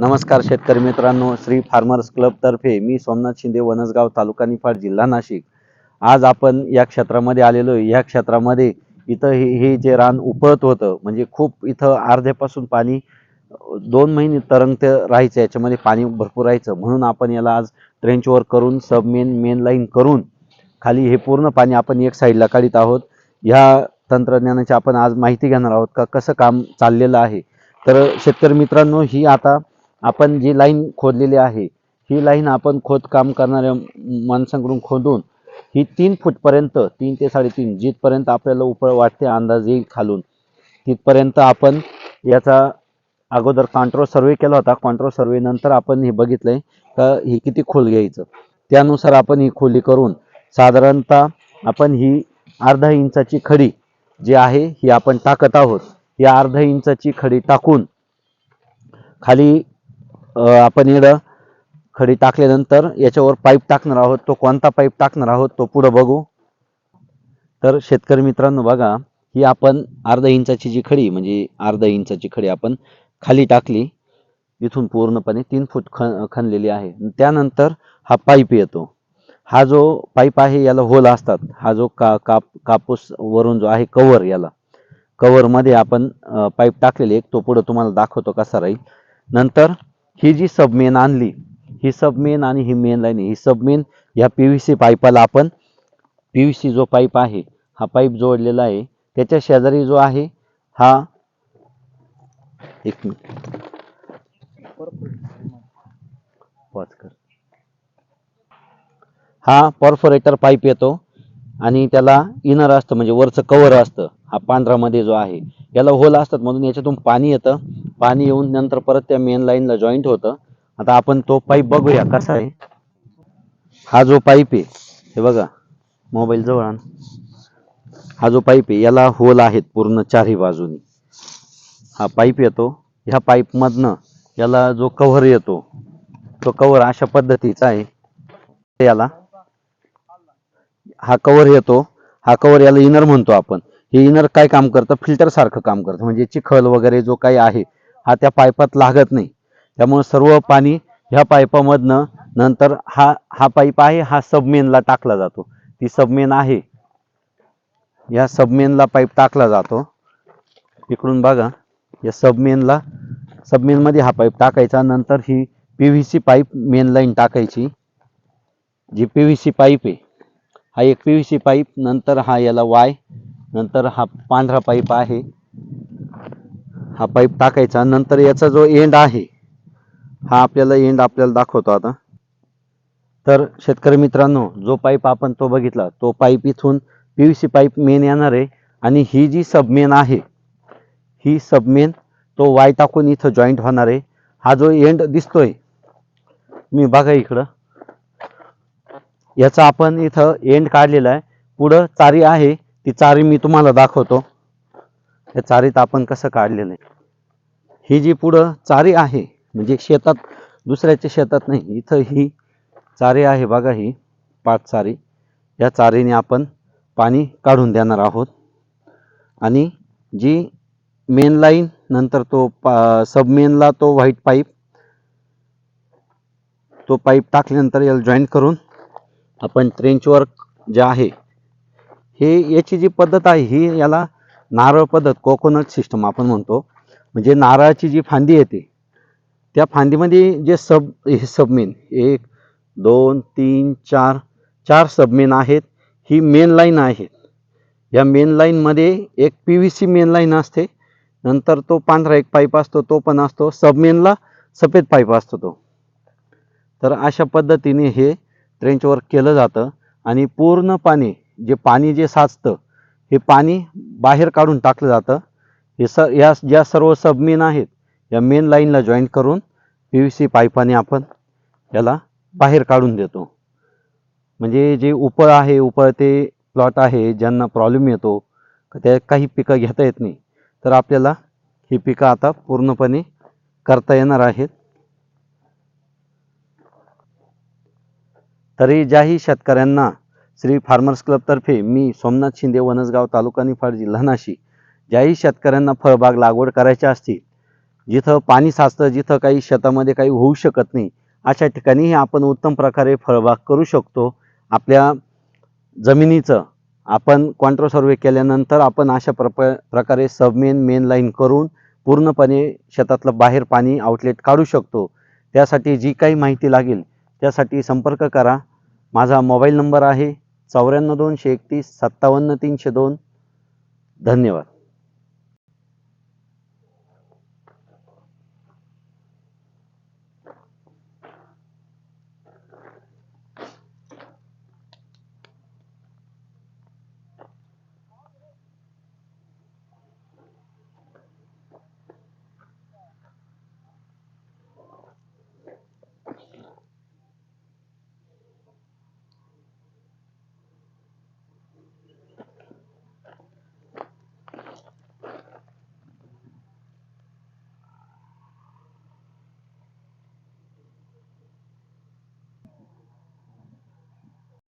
नमस्कार शेतकरी मित्रांनो श्री फार्मर्स क्लब तर्फे मी सोमनाथ शिंदे वनसगाव तालुका निफाड जिल्हा नाशिक. आज आपण या क्षेत्रामध्ये आलेलो आहे. या क्षेत्रामध्ये इथं हे हे जे रान उपळत होतं म्हणजे खूप इथं अर्ध्यापासून पाणी दोन महिने तरंगत राहायचं याच्यामध्ये पाणी भरपूर राहायचं. म्हणून आपण याला आज ट्रेंचवर करून सब मेन मेन लाईन करून खाली हे पूर्ण पाणी आपण एक साईडला काढीत आहोत. ह्या तंत्रज्ञानाची आपण आज माहिती घेणार आहोत का कसं काम चाललेलं आहे. तर शेतकरी मित्रांनो ही आता आपण जी लाईन खोदलेली आहे ही लाईन आपण खोदकाम करणाऱ्या माणसांकडून खोदून ही तीन फूटपर्यंत तीन ते साडेतीन जिथपर्यंत आपल्याला उपळ वाटते अंदाज येईल खालून तिथपर्यंत आपण याचा अगोदर कॉन्ट्रोल सर्वे केला होता. कॉन्ट्रोल सर्वे नंतर आपण हे बघितलंय का ही किती खोल घ्यायचं. त्यानुसार आपण ही खोली करून साधारणतः आपण ही अर्धा इंचाची खडी जी आहे ही आपण टाकत आहोत. ही अर्धा इंचाची खडी टाकून खाली आपण इकडं खडी टाकल्यानंतर याच्यावर पाईप टाकणार आहोत. तो कोणता पाईप टाकणार आहोत तो पुढं बघू. तर शेतकरी मित्रांनो बघा ही आपण अर्धा इंचाची जी खडी म्हणजे अर्धा इंचाची खडी आपण खाली टाकली. इथून पूर्णपणे तीन फूट ख खणलेली आहे. त्यानंतर हा पाईप येतो. हा जो पाईप आहे याला होल असतात. हा जो का काप कापूस वरून जो आहे कवर याला. कवरमध्ये आपण पाईप टाकलेली एक तो पुढं तुम्हाला दाखवतो कसा राहील. नंतर ही जी सबमेन आणली ही सबमेन आणि ही मेन लाईन ही सबमेन ह्या पी व्ही सी पाईपाला आपण पी व्ही सी जो पाईप आहे हा पाईप जोडलेला आहे. त्याच्या शेजारी जो आहे हा एक कर. हा परफोरेटर पाईप येतो आणि त्याला इनर असतं म्हणजे वरचं कवर असतं. हा पांढरामध्ये जो आहे याला होल असतात म्हणून याच्यातून पाणी येतं. पाणी येऊन नंतर परत त्या मेन लाईनला जॉईंट होतं. आता आपण तो पाईप बघूया कसा आहे. हा जो पाईप आहे हे बघा मोबाईल जवळ आण. हा जो पाईप आहे याला होल आहेत पूर्ण चारही बाजूनी. हा पाईप येतो ह्या पाईपमधनं याला जो कव्हर येतो तो कव्हर अशा पद्धतीचा आहे. याला हा कव्हर येतो हा कव्हर याला इनर म्हणतो आपण. हे इनर काय काम करतं? फिल्टर सारखं काम करतं. म्हणजे चिखल वगैरे जो काही आहे हा त्या पाईपात लागत नाही. त्यामुळं सर्व पाणी ह्या पाईपामधनं नंतर हा हा पाईप आहे हा सबमेनला टाकला जातो. ती सबमेन आहे. या सबमेनला पाईप टाकला जातो. इकडून बघा या सबमेनला सबमेनमध्ये हा पाईप टाकायचा. नंतर ही P V C pipe main line टाकायची जी पी व्ही सी पाईप आहे. हा एक पी व्ही सी पाईप नंतर हा याला वाय नंतर हा पांढरा पाईप आहे. हा पाईप टाकायचा. नंतर याचा जो एंड आहे हा आपल्याला एंड आपल्याला दाखवतो आता. तर शेतकरी मित्रांनो जो पाईप आपण तो बघितला तो पाईप इथून P V C pipe main येणार आहे आणि ही जी सबमेन आहे ही सबमेन तो वाय टाकून इथं जॉईंट होणार आहे. हा जो एंड दिसतोय मी बघा इकडं. याचा आपण इथं एंड काढलेला आहे. पुढं चारी आहे ती चारी मी तुम्हाला दाखवतो. या चारीत आपण कसं काढलेलं आहे? ही जी पुढं चारी आहे म्हणजे शेतात दुसऱ्याच्या शेतात नाही इथं ही चारी आहे बघा ही पाच चारी. या चारीने आपण पाणी काढून देणार आहोत. आणि जी मेन लाईन नंतर तो पा सबमेनला तो व्हाईट पाईप तो पाईप टाकल्यानंतर याला जॉईन करून आपण ट्रेंच वर्क जे आहे हे याची जी पद्धत आहे ही याला नारळ पद्धत कोकोनट सिस्टम आपण म्हणतो म्हणजे नारळाची जी फांदी येते त्या फांदीमध्ये जे सब हे सबमेन एक दोन तीन चार चार सबमेन आहेत ही मेन लाईन आहेत. या मेन लाईनमध्ये एक P V C main line असते नंतर तो पांढरा एक पाईप असतो तो पण असतो सबमेनला सफेद पाईप असतो तो. तर अशा पद्धतीने हे ट्रेंच वर्क केलं जातं आणि पूर्ण पाणी जे पाणी जे साचतं हे पाणी बाहेर काढून टाकलं जातं. हे स या ज्या सर्व सबमेन आहेत. या मेन लाईनला जॉईंट करून पी व्ही सी पाईपाने आपण याला बाहेर काढून देतो. म्हणजे जे उपळ आहे उपळ ते प्लॉट आहे ज्यांना प्रॉब्लेम येतो त्या काही पिकं घेता येत नाही. तर आपल्याला ही पिकं आता पूर्णपणे करता येणार आहेत. तरी ज्याही शेतकऱ्यांना श्री फार्मर्स क्लबतर्फे मी सोमनाथ शिंदे वनसगाव तालुका निफाड जिल्हा नाशिक. ज्याही शेतकऱ्यांना फळबाग लागवड करायच्या असतील जिथं पाणी साचतं जिथं काही शेतामध्ये काही होऊ शकत नाही अशा ठिकाणीही आपण उत्तम प्रकारे फळबाग करू शकतो. आपल्या जमिनीचं आपण क्वांट्रो सर्वे केल्यानंतर आपण अशा प्रप प्रकारे सबमेन मेन लाईन करून पूर्णपणे शेतातलं बाहेर पाणी आउटलेट काढू शकतो. त्यासाठी जी काही माहिती लागेल त्यासाठी संपर्क करा. माझा मोबाईल नंबर आहे चौऱ्याण्णव दोनशे एकतीस सत्तावन्न तीनशे दोन. धन्यवाद.